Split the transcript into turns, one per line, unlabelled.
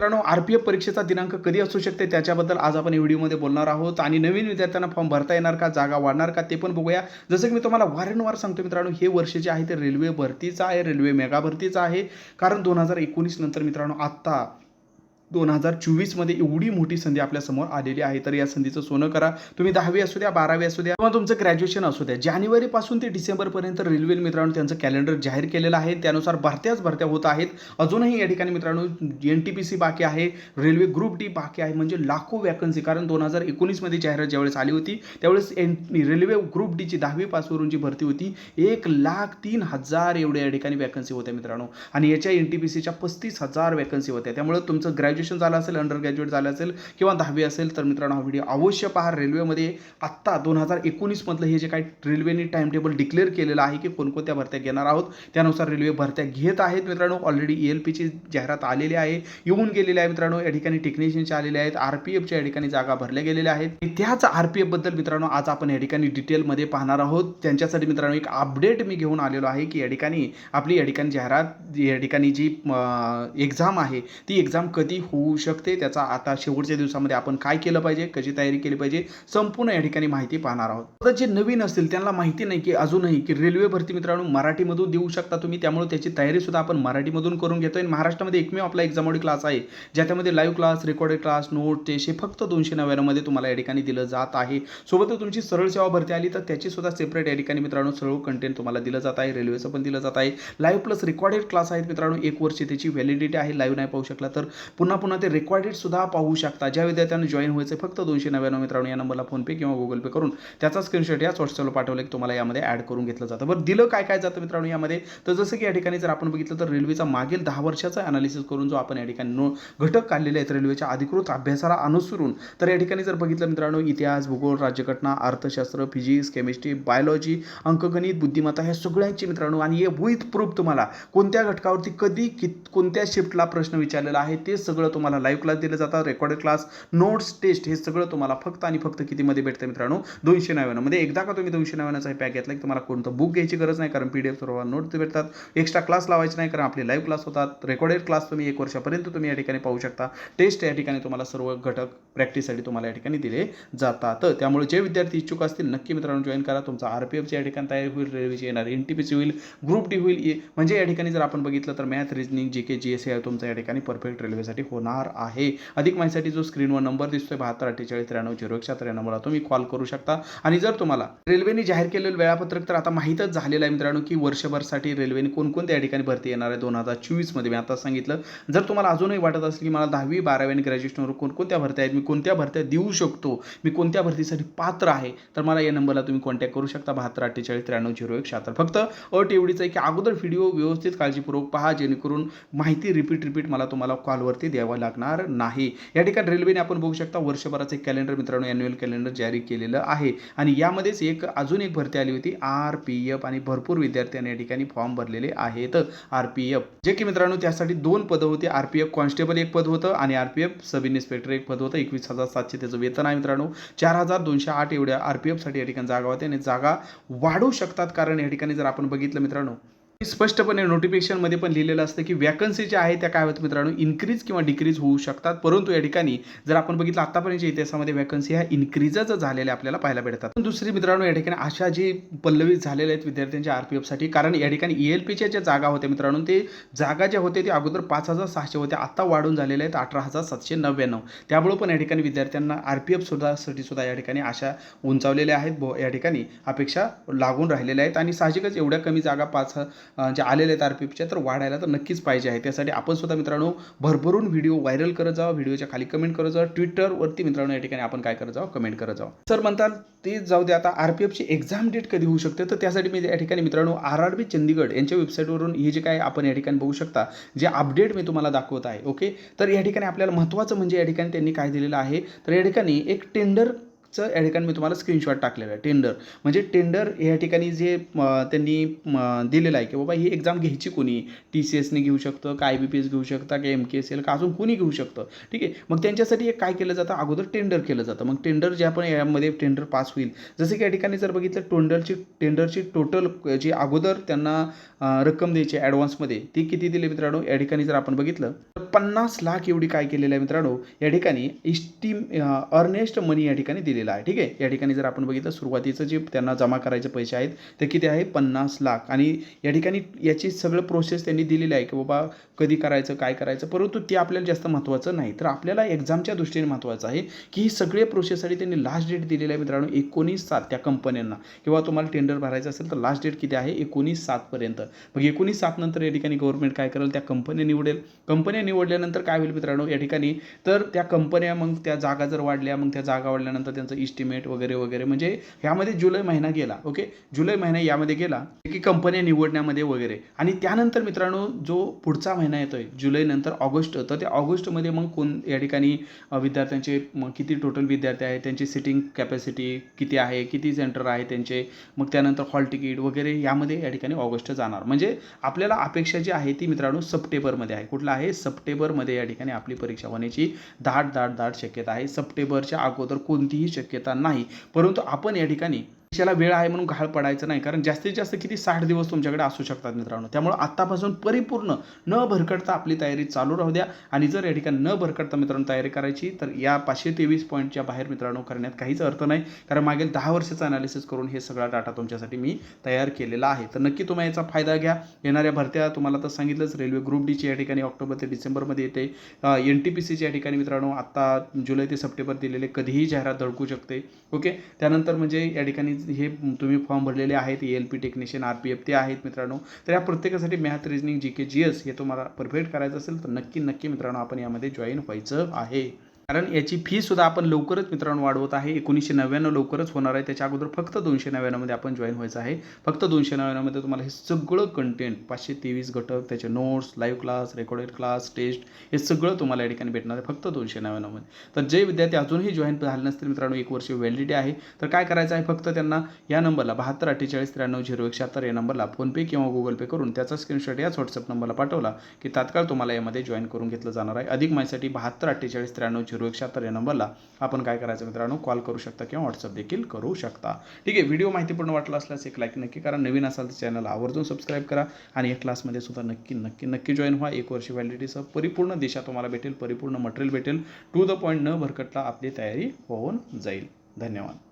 मित्रांनो R P F परीक्षेचा दिनांक कधी असू शकते त्याच्याबद्दल आज आपण या व्हिडिओमध्ये बोलणार आहोत. आणि नवीन विद्यार्थ्यांना फॉर्म भरता येणार का जागा वाढणार का ते पण बघूया. जसं की मी तुम्हाला वारंवार सांगतो मित्रांनो हे वर्ष जे आहे ते रेल्वे भरतीचं आहे रेल्वे मेगा भरतीचं आहे. कारण दोन हजार एकोणीस नंतर मित्रांनो आत्ता दोन हजार चोवीसमध्ये एवढी मोठी संधी आपल्यासमोर आलेली आहे. तर या संधीचं सोनं करा. तुम्ही दहावी असू द्या बारावी असू द्या किंवा तुमचं ग्रॅज्युएशन असू द्या जानेवारीपासून ते डिसेंबरपर्यंत रेल्वे मित्रांनो त्यांचं कॅलेंडर जाहीर केलेलं आहे. त्यानुसार भरत्याच भरत्या होत आहेत. अजूनही या ठिकाणी मित्रांनो एन टी पी सी बाकी आहे रेल्वे ग्रुप डी बाकी आहे म्हणजे लाखो वॅकन्सी कारण दोन हजार एकोणीसमध्ये जाहिरात ज्यावेळेस आली होती त्यावेळेस एन रेल्वे ग्रुप डीची दहावी पासवरूनची भरती होती एक लाख तीन हजार एवढ्या या ठिकाणी वॅकन्सी होत्या मित्रांनो. आणि याच्या एन टी पी सीच्या पस्तीस हजार वॅकन्सी होत्या. त्यामुळे तुमचं ग्रॅज्युएशन झालं असेल अंडर ग्रॅज्युएट झालं असेल किंवा दहावी असेल तर मित्रांनो हा व्हिडिओ अवश्य पहा. रेल्वेमध्ये आत्ता दोन हजार एकोणीसमधलं हे जे काही रेल्वेने टाइम टेबल डिक्लेअर केलेलं आहे की कोणकोणत्या भरत्या घेणार आहोत त्यानुसार रेल्वे भरत्या घेत आहेत मित्रांनो. ऑलरेडी ई एल पीची जाहिरात आलेली आहे येऊन गेलेली आहे मित्रांनो. या ठिकाणी टेक्निशियनचे आलेले आहेत आर पी एफच्या या ठिकाणी जागा भरल्या गेलेल्या आहेत. त्याच आर पी एफबद्दल मित्रांनो आज आपण या ठिकाणी डिटेलमध्ये पाहणार आहोत. त्यांच्यासाठी मित्रांनो एक अपडेट मी घेऊन आलेलो आहे की या ठिकाणी आपली या ठिकाणी जाहिरात या ठिकाणी जी एक्झाम आहे ती एक्झाम कधी होऊ शकते. त्याचा आता शेवटच्या दिवसामध्ये आपण काय केलं पाहिजे? कशी तयारी केली पाहिजे? संपूर्ण या ठिकाणी माहिती पाहणार आहोत. आता जे नवीन असतील त्यांना माहिती नाही की अजूनही की रेल्वे भरती मित्रांनो मराठीमधून देऊ शकता तुम्ही. त्यामुळे त्याची तयारी सुद्धा आपण मराठीमधून करून घेतोय. आणि महाराष्ट्रामध्ये एकमेव आपला एक्झामोडी क्लास आहे ज्याच्यामध्ये live class recorded class note test हे फक्त दोनशे नव्याण्णवमध्ये तुम्हाला या ठिकाणी दिलं जात आहे. सोबतच तुमची सरळ सेवा भरती आली तर त्याची सुद्धा सेपरेट या ठिकाणी मित्रांनो सर्व कंटेंट तुम्हाला दिलं जात आहे. रेल्वेचं पण दिलं जात आहे. लाईव्ह प्लस रेकॉर्डेड क्लास आहेत मित्रांनो. एक वर्ष त्याची व्हॅलिडिटी आहे. लाईव्ह नाही पाहू शकला तर पुन्हा पुन्हा ते रेकॉर्डेड सुद्धा पाहू शकता. ज्या विद्यार्थ्यांना जॉईन व्हायचं आहे, फक्त दोनशे नव्याण्णव मित्रांनो या नंबरला फोनपे किंवा गुगल पे करून त्याचा स्क्रीनशॉट या व्हॉट्सअपला पाठवलं की तुम्हाला यामध्ये ॲड करून घेतलं जातं. बरं दिलं काय काय जातं मित्रांनो यामध्ये? तर जसं की या ठिकाणी जर आपण बघितलं तर रेल्वेचा मागील दहा वर्षाचा अनालिसिस करून जो आपण या ठिकाणी नो घटक काढलेले आहेत रेल्वेच्या अधिकृत अभ्यासाला अनुसरून तर या ठिकाणी जर बघितलं मित्रांनो इतिहास भूगोल राज्यघटना अर्थशास्त्र फिजिक्स केमिस्ट्री बायोलॉजी अंकगणित बुद्धिमत्ता ह्या सगळ्यांची मित्रांनो आणि हे विथ प्रूफ तुम्हाला कोणत्या घटकावरती कधी कित कोणत्या शिफ्टला प्रश्न विचारलेला आहे ते सगळं तुम्हाला लाईव्ह क्लास दिले जातात रेकॉर्डेड क्लास नोट्स टेस्ट हे सगळं तुम्हाला फक्त आणि फक्त कितीमध्ये भेटतं मित्रांनो? दोनशे नव्याण्णव. मध्ये एकदा का तुम्ही दोनशे नव्याण्णवचा पॅक घेतला की तुम्हाला कोणतं बुक घ्यायची गरज नाही कारण पी डी एफ सर्व नोट्स भेटतात. एक्स्ट्रा क्लास लावायचे नाही कारण आपले लाईव्ह क्लास होतात. रेकॉर्डेड क्लास तुम्ही एक वर्षापर्यंत तुम्ही या ठिकाणी पाहू शकता. टेस्ट या ठिकाणी तुम्हाला सर्व घटक प्रॅक्टिससाठी तुम्हाला या ठिकाणी दिले जातात. त्यामुळे जे विद्यार्थी इच्छुक असतील नक्की मित्रांनो जॉईन करा. तुमचा आर पी एफची या ठिकाणी तयारी होईल रेल्वेची येणार एन टी पी सी होईल ग्रुप डी होईल. म्हणजे या ठिकाणी जर आपण बघितलं तर math reasoning G K G S आहे तुमचं या ठिकाणी परफेक्ट रेल्वेसाठी होणार आहे. अधिक माहितीसाठी जो स्क्रीनवर नंबर दिसतोय बहात्तर अठ्ठेचाळीस त्र्याण्णव झिरो एकशे त्र्याण्णवला तुम्ही कॉल करू शकता. आणि जर तुम्हाला रेल्वेने जाहीर केलेलं वेळापत्रक तर आता माहीतच झालेलं आहे मित्रांनो की वर्षभरसाठी रेल्वेने कोणकोणत्या ठिकाणी भरती येणार आहे दोन हजार चोवीसमध्ये. मी आता सांगितलं जर तुम्हाला अजूनही वाटत असेल की मला दहावी बारावी आणि ग्रॅज्युएशनवर कोणकोणत्या भरत्या आहेत मी कोणत्या भरत्या देऊ शकतो मी कोणत्या भरतीसाठी पात्र आहे तर मला या नंबरला तुम्ही कॉन्टॅक्ट करू शकता बहात्तर अठ्ठेचाळीस त्र्याण्णव झिरो एक शहात्तर फक्त अट एवढीच आहे की अगोदर व्हिडिओ व्यवस्थित काळजीपूर्वक पहा जेणेकरून माहिती रिपीट रिपीट मला तुम्हाला कॉलवरती द्यावं लागणार नाही. या ठिकाणी रेल्वेने आपण बघू शकता वर्षभराचं एक कॅलेंडर मित्रांनो अॅन्युअल कॅलेंडर जारी केलेलं आहे. आणि यामध्येच एक अजून एक भरती आली होती आर पी एफ आणि भरपूर विद्यार्थ्यांनी या ठिकाणी फॉर्म भरलेले आहेत. R P F. जे की मित्रांनो त्यासाठी दोन पदं होती. आर पी एफ कॉन्स्टेबल एक पद होतं आणि R P F sub inspector एक पद होतं. एकवीस हजार सातशे त्याचं वेतन आहे मित्रांनो. चार हजार दोनशे आठ एवढ्या आर पी एफसाठी या ठिकाणी जागा होत्या आणि जागा वाढू शकतात. कारण या ठिकाणी जर आपण बघितलं मित्रांनो स्पष्टपणे नोटिफिकेशनमध्ये पण लिहिलेलं असतं की वॅकन्सी ज्या आहे त्या काय होतं मित्रांनो? इन्क्रीज किंवा डिक्रीज होऊ शकतात. परंतु या ठिकाणी जर आपण बघितलं आतापर्यंतच्या इतिहासामध्ये वॅकन्सी ह्या इन्क्रीजच झालेल्या आपल्याला पाहायला भेटतात पण दुसरी मित्रांनो या ठिकाणी अशा जी पल्लवित झालेल्या आहेत विद्यार्थ्यांच्या आर पी एफसाठी कारण या ठिकाणी ई एल पीच्या ज्या जागा होत्या मित्रांनो ते जागा ज्या होत्या ते अगोदर पाच हजार सहाशे होत्या आता वाढून झालेल्या आहेत अठरा हजार सातशे नव्याण्णव. त्यामुळे पण या ठिकाणी विद्यार्थ्यांना आर पी एफ सुद्धा साठी सुद्धा या ठिकाणी आशा उंचावलेल्या आहेत. ब- या ठिकाणी अपेक्षा लागून राहिलेल्या आहेत. आणि साहजिकच एवढ्या कमी जागा पाच जे आलेले आहेत आर पी एफच्या तर वाढायला तर नक्कीच पाहिजे आहे. त्यासाठी आपण सुद्धा मित्रांनो भरभरून व्हिडिओ व्हायरल करत जावा व्हिडिओच्या खाली कमेंट करत जावा ट्विटरवरती मित्रांनो या ठिकाणी आपण काय करत जावं कमेंट करत जावा. सर म्हणतात ते जाऊ दे आता आर पी एफची एक्झाम डेट कधी होऊ शकते? तर त्यासाठी मी या ठिकाणी मित्रांनो आर आर बी चंदीगड यांच्या वेबसाईटवरून हे जे काय आपण या ठिकाणी बघू शकता जे अपडेट मी तुम्हाला दाखवत आहे ओके तर या ठिकाणी आपल्याला महत्त्वाचं म्हणजे या ठिकाणी त्यांनी काय दिलेलं आहे तर या ठिकाणी एक टेंडर चं या ठिकाणी मी तुम्हाला स्क्रीनशॉट टाकलेला आहे टेंडर म्हणजे टेंडर या ठिकाणी जे त्यांनी दिलेलं आहे की बाबा ही एक्झाम घ्यायची कोणी? टी सी एसने घेऊ शकतं का आय बी पी एस घेऊ शकता का एम के एस एल का अजून कोणी घेऊ शकतं? ठीक आहे? मग त्यांच्यासाठी एक काय केलं जातं? अगोदर टेंडर केलं जातं. मग टेंडर जे आपण यामध्ये टेंडर पास होईल. जसं की या ठिकाणी जर बघितलं टेंडरची टेंडरची टोटल जी अगोदर त्यांना रक्कम द्यायची ॲडव्हान्समध्ये ती किती दिली मित्रांनो? या ठिकाणी जर आपण बघितलं तर पन्नास लाख एवढी काय केलेलं आहे मित्रांनो? या ठिकाणी इस्टीम अर्नेस्ट मनी या ठिकाणी दिलेला आहे. ठीक आहे? या ठिकाणी जर आपण बघितलं सुरुवातीचं जे त्यांना जमा करायचे पैसे आहेत ते किती आहे? पन्नास लाख. आणि या ठिकाणी याची सगळं प्रोसेस त्यांनी दिलेली आहे की बाबा कधी करायचं काय करायचं? परंतु ते आपल्याला जास्त महत्त्वाचं नाही. तर आपल्याला एक्झामच्या दृष्टीने महत्त्वाचं आहे की ही सगळे प्रोसेससाठी त्यांनी लास्ट डेट दिलेली आहे मित्रांनो एकोणीस सात त्या कंपन्यांना किंवा तुम्हाला टेंडर भरायचं असेल तर लास्ट डेट किती आहे? एकोणीस सातपर्यंत मग एकोणीस सात नंतर या ठिकाणी गव्हर्नमेंट काय करेल? त्या कंपन्या निवडेल. कंपन्या निवडल्यानंतर काय होईल मित्रांनो या ठिकाणी तर त्या कंपन्या मग त्या जागा जर वाढल्या मग त्या जागा वाढल्यानंतर त्यांचं इस्टिमेट वगैरे वगैरे. म्हणजे ह्यामध्ये जुलै महिना गेला ओके जुलै महिना यामध्ये गेला की कंपन्या निवडण्यामध्ये वगैरे. आणि त्यानंतर मित्रांनो जो पुढचा महिना येतोय जुलै नंतर ऑगस्ट तर त्या ऑगस्टमध्ये मग कोण या ठिकाणी विद्यार्थ्यांचे मग किती टोटल विद्यार्थी आहे त्यांची सिटिंग कॅपॅसिटी किती आहे किती सेंटर आहे त्यांचे मग त्यानंतर हॉल तिकीट वगैरे यामध्ये या ठिकाणी ऑगस्ट जाणार. म्हणजे आपल्याला अपेक्षा जी आहे ती मित्रांनो सप्टेंबरमध्ये आहे. कुठला आहे? सप्टेंबरमध्ये या ठिकाणी आपली परीक्षा होण्याची दाट दाट दाट शक्यता आहे. सप्टेंबरच्या अगोदर कोणतीही शक्यता नाही. परंतु आपण या ठिकाणी परीक्षेला वेळ आहे म्हणून घाळ पडायचं नाही. कारण जास्तीत जास्त किती साठ दिवस तुमच्याकडे असू शकतात मित्रांनो. त्यामुळे आत्तापासून परिपूर्ण न भरकटता आपली तयारी चालू राहू द्या. आणि जर या ठिकाणी न भरकटता मित्रांनो तयारी करायची तर या पाचशे तेवीस पॉईंटच्या बाहेर मित्रांनो करण्यात काहीच अर्थ नाही. कारण मागील दहा वर्षाचा अनालिसिस करून हे सगळा डाटा तुमच्यासाठी मी तयार केलेला आहे. तर नक्की तुम्ही याचा फायदा घ्या. येणाऱ्या भरत्या तुम्हाला तर सांगितलंच रेल्वे ग्रुप डीची या ठिकाणी ऑक्टोबर ते डिसेंबरमध्ये येते. एन टी पी सीची या ठिकाणी मित्रांनो आत्ता जुलै ते सप्टेंबर दिलेले कधीही जाहिरात धडकू शकते. ओके? त्यानंतर म्हणजे या ठिकाणी हे तुम्ही फॉर्म भरलेले आहेत L P technician R P F ते आहेत मित्रांनो. तर या प्रत्येकासाठी math reasoning G K G S हे तुम्हाला परफेक्ट करायचं असेल तर नक्की नक्की मित्रांनो आपण यामध्ये जॉईन व्हायचं आहे. कारण याची फी सुद्धा आपण लवकरच मित्रांनो वाढवत आहे. एकोणीसशे नव्याण्णव लवकरच होणार आहे. त्याच्या अगोदर फक्त दोनशे नव्याण्णवमध्ये आपण जॉईन व्हायचं आहे. फक्त दोनशे नव्याण्णवमध्ये तुम्हाला हे सगळं कंटेंट पाचशे तेवीस घटक त्याचे notes live class recorded class test हे सगळं तुम्हाला या ठिकाणी भेटणार आहे. फक्त दोनशे नव्याण्णवमध्ये तर जे विद्यार्थी अजूनही जॉईन झाले नसतील मित्रांनो एक वर्ष व्हॅलिडिटी आहे. तर काय करायचं आहे? फक्त त्यांना या नंबरला बहात्तर अठ्ठेचाळीस त्र्याण्णव झिरो एक शहात्तर या नंबरला फोनपे किंवा गुगल पे करून त्याचा स्क्रीनशॉट याच व्हॉट्सअप नंबरला पाठवला की तात्काळ तुम्हाला यामध्ये जॉईन करून घेतलं जाणार आहे. अधिक माहितीसाठी बहात्तर अठ्ठेचाळीस त्र्याण्णव झिरो एक शहात्तर या नंबरला आपण काय करायचं मित्रांनो? कॉल करू शकता किंवा व्हॉट्सअप देखील करू शकता. ठीक आहे व्हिडिओ माहितीपूर्ण वाटला असल्यास एक लाईक नक्की करा. नवीन असाल तर चॅनल आवर्जून सबस्क्राईब करा आणि या क्लासमध्ये सुद्धा नक्की नक्की नक्की जॉईन व्हा. एक वर्ष व्हॅलिडिटीसह परिपूर्ण दिशा तुम्हाला भेटेल परिपूर्ण मटेरियल भेटेल. टू द पॉईंट न भरकटला आपली तयारी होऊन जाईल. धन्यवाद.